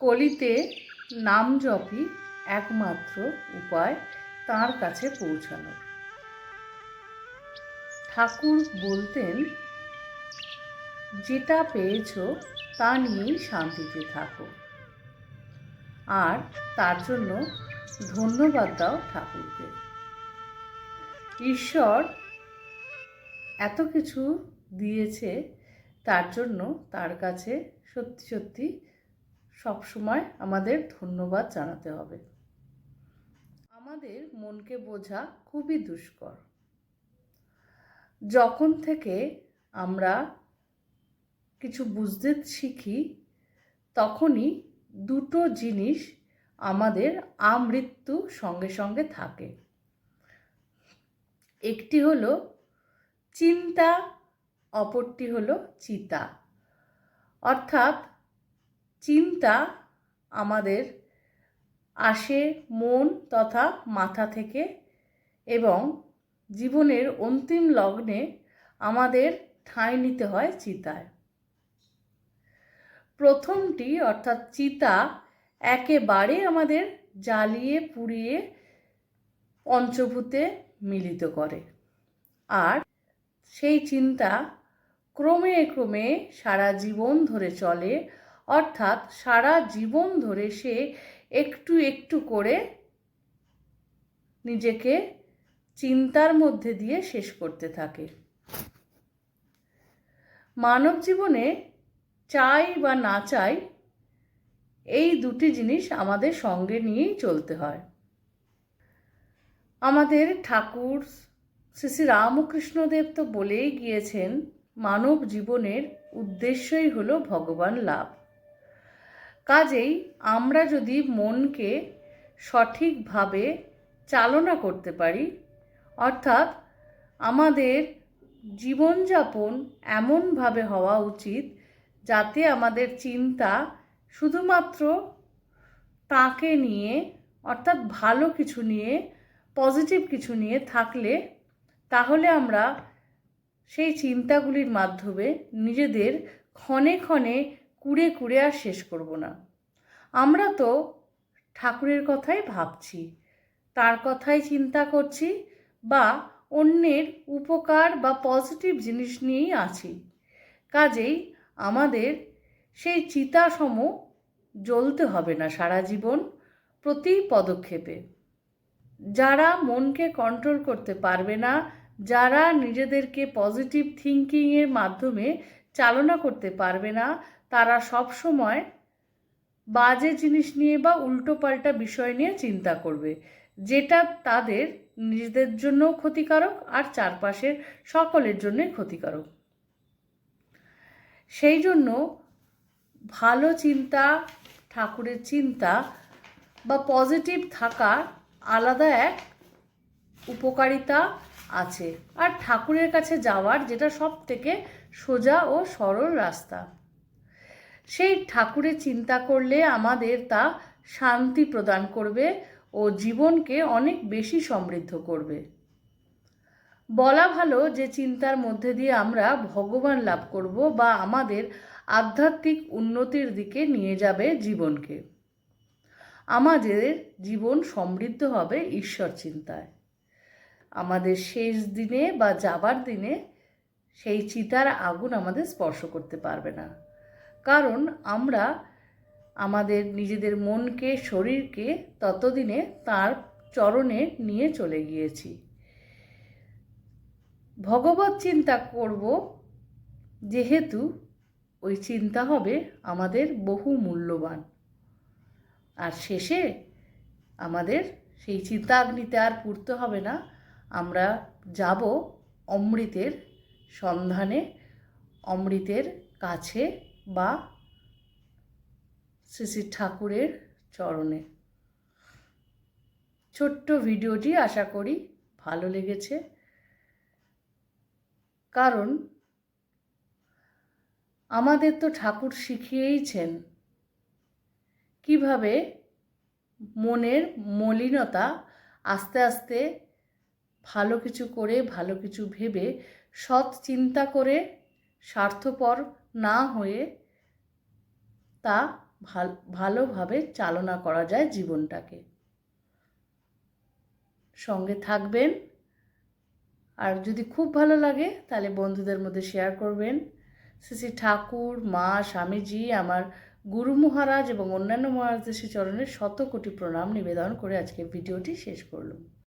কলিতে নাম জপই একমাত্র উপায় তার কাছে পৌঁছানোর। ঠাকুর বলতেন, যেটা পেয়েছ তা নিয়েই শান্তিতে থাকো। আর তার জন্য ধন্যবাদ দাও ঠাকুরকে। ঈশ্বর এত কিছু দিয়েছে তার জন্য তার কাছে সত্যি সত্যি সবসময় আমাদের ধন্যবাদ জানাতে হবে। আমাদের মনকে বোঝা খুবই দুষ্কর। যখন থেকে আমরা কিছু বুঝতে শিখি, তখনই দুটো জিনিস আমাদের আমৃত্যু সঙ্গে সঙ্গে থাকে। একটি হলো চিন্তা, অপরটি হলো চিতা। অর্থাৎ চিন্তা আমাদের আসে মন তথা মাথা থেকে এবং জীবনের অন্তিম লগ্নে আমাদের ঠাঁই নিতে হয় চিতায়। প্রথমটি অর্থাৎ চিতা একেবারে আমাদের জ্বালিয়ে পুড়িয়ে পঞ্চভূতে মিলিত করে। আর সেই চিন্তা ক্রমে ক্রমে সারা জীবন ধরে চলে অর্থাৎ সারা জীবন ধরে সে একটু একটু করে নিজেকে চিন্তার মধ্যে দিয়ে শেষ করতে থাকে। মানব জীবনে চাই বা না চাই, এই দুটি জিনিস আমাদের সঙ্গে নিয়েই চলতে হয়। আমাদের ঠাকুর শ্রী শ্রী রামকৃষ্ণদেব তো বলেই গিয়েছেন, মানব জীবনের উদ্দেশ্যই হলো ভগবান লাভ। কাজেই আমরা যদি মনকে সঠিকভাবে চালনা করতে পারি, অর্থাৎ আমাদের জীবনযাপন এমনভাবে হওয়া উচিত যাতে আমাদের চিন্তা শুধুমাত্র তাকে নিয়ে, অর্থাৎ ভালো কিছু নিয়ে, পজিটিভ কিছু নিয়ে থাকলে তাহলে আমরা সেই চিন্তাগুলির মাধ্যমে নিজেদের ক্ষণে ক্ষণে কুড়ে কুড়ে আর শেষ করব না। আমরা তো ঠাকুরের কথাই ভাবছি, তার কথাই চিন্তা করছি বা অন্যের উপকার বা পজিটিভ জিনিস নিয়েই আছি। কাজেই আমাদের সেই চিতাসম জ্বলতে হবে না সারা জীবন প্রতি পদক্ষেপে। যারা মনকে কন্ট্রোল করতে পারবে না, যারা নিজেদেরকে পজিটিভ থিঙ্কিংয়ের মাধ্যমে চালনা করতে পারবে না তারা সব সময় বাজে জিনিস নিয়ে বা উল্টোপাল্টা বিষয় নিয়ে চিন্তা করবে, যেটা তাদের নিজেদের জন্যও ক্ষতিকারক আর চারপাশের সকলের জন্যই ক্ষতিকারক। সেই জন্য ভালো চিন্তা, ঠাকুরের চিন্তা বা পজিটিভ থাকা আলাদা এক উপকারিতা আছে। আর ঠাকুরের কাছে যাওয়ার যেটা সব থেকে সোজা ও সরল রাস্তা। সেই ঠাকুরের চিন্তা করলে আমাদের তা শান্তি প্রদান করবে ও জীবনকে অনেক বেশি সমৃদ্ধ করবে। বলা ভালো যে চিন্তার মধ্যে দিয়ে আমরা ভগবান লাভ করব বা আমাদের আধ্যাত্মিক উন্নতির দিকে নিয়ে যাবে জীবনকে। আমাদের জীবন সমৃদ্ধ হবে ঈশ্বর চিন্তায়। আমাদের শেষ দিনে বা যাবার দিনে সেই চিতার আগুন আমাদের স্পর্শ করতে পারবে না। কারণ আমরা আমাদের নিজেদের মনকে, শরীরকে ততদিনে তার চরণে নিয়ে চলে গিয়েছি। ভগবত চিন্তা করব যেহেতু ওই চিন্তা হবে আমাদের বহু মূল্যবান। আর শেষে আমাদের সেই চিন্তাগ্নিতে আর পুড়তে হবে না, আমরা যাব অমৃতের সন্ধানে, অমৃতের কাছে বা শ্রী শ্রী ঠাকুরের চরণে। ছোট্ট ভিডিওটি আশা করি ভালো লেগেছে। কারণ আমাদের তো ঠাকুর শিখিয়েইছেন কীভাবে মনের মলিনতা আস্তে আস্তে ভালো কিছু করে, ভালো কিছু ভেবে, সৎ চিন্তা করে, স্বার্থপর না হয়ে তা ভালো, ভালোভাবে চালনা করা যায় জীবনটাকে। সঙ্গে থাকবেন। আর যদি খুব ভালো লাগে, তাহলে বন্ধুদের মধ্যে শেয়ার করবেন। শ্রী ঠাকুর, মা, স্বামীজি, আমার গুরু মহারাজ এবং অন্যান্য মহারাজদের শ্রী চরণের শত কোটি প্রণাম নিবেদন করে আজকে ভিডিওটি শেষ করলাম।